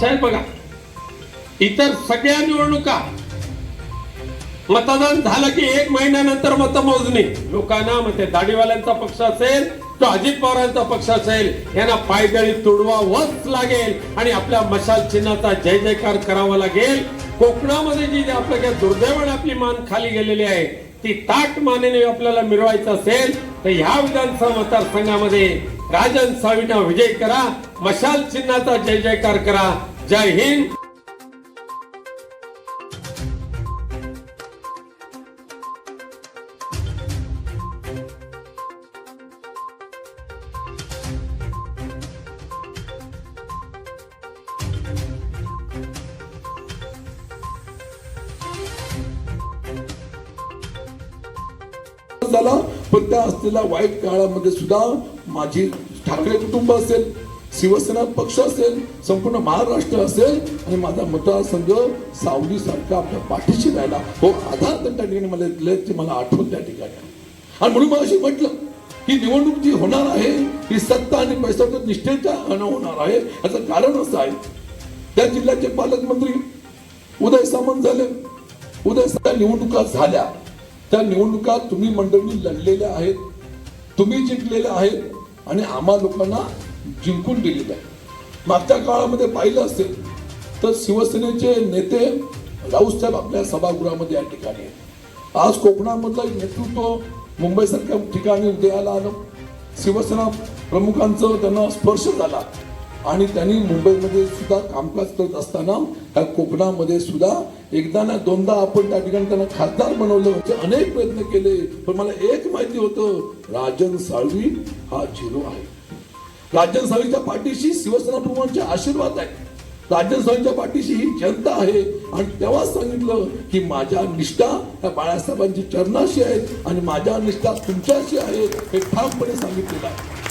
साहेब बघा. इतर सगळ्या निवडणुका मतदान झालं की एक महिन्यानंतर मतमोजणी. लोकांना मग ते दाढीवाल्यांचा पक्ष असेल तो अजित पवारांचा पक्ष असेल यांना पायदळी तुडवावंच लागेल आणि आपल्या मशाल चिन्हाचा जय जयकार करावा लागेल. कोकणामध्ये जी आपल्या ज्या दुर्दैवाने आपली मान खाली गेलेली आहे ती ताट मानेने आपल्याला मिळवायचं असेल तर ह्या विधानसभा मतदारसंघामध्ये राजन सावीना विजय करा मशाल चिन्हाचा जय जयकार करा. जय हिंद. झाला पण त्या असलेल्या वाईट काळामध्ये सुद्धा माझी ठाकरे कुटुंब असेल शिवसेना पक्ष असेल संपूर्ण महाराष्ट्र असेल आणि माझा मतदारसंघ सावली सारखा आपल्या पाठीशी राहिला. हो आधार त्या ठिकाणी मला दिले ते मला आठवण त्या ठिकाणी. आणि म्हणून मग अशी म्हटलं ही निवडणूक जी होणार आहे ही सत्ता आणि पैशाच्या निष्ठेच्या अन होणार आहे. याचं कारण असं आहे त्या जिल्ह्याचे पालकमंत्री उदय सामंत झाले. उदय सामंत निवडणुका झाल्या. त्या निवडणुका तुम्ही मंडळी लढलेल्या आहेत तुम्ही जिंकलेल्या आहेत आणि आम्हा लोकांना जिंकून दिलेलं आहे मागच्या काळामध्ये पाहिलं असेल तर शिवसेनेचे नेते राऊतसाहेब आपल्या सभागृहामध्ये या ठिकाणी आहेत. आज कोकणामधलं नेतृत्व मुंबईसारख्या ठिकाणी उदयाला आलं. शिवसेना प्रमुखांचं त्यांना स्पर्श झाला. आणि त्यांनी मुंबईमध्ये सुद्धा कामकाज करत असताना ह्या कोकणामध्ये सुद्धा एकदा ना दोनदा आपण त्या ठिकाणी त्यांना खासदार बनवलं अनेक प्रयत्न केले पण मला एक माहिती होतं राजन साळवी हा झिरो आहे. राजन साळवीच्या पाठीशी शिवसेना प्रमुखांचे आशीर्वाद आहे राजन साळवीच्या पाठीशी ही जनता आहे. आणि तेव्हाच सांगितलं की माझ्या निष्ठा या बाळासाहेबांची चरणाशी आहेत आणि माझ्या निष्ठा तुमच्याशी आहेत हे ठामपणे सांगितलेलं आहे.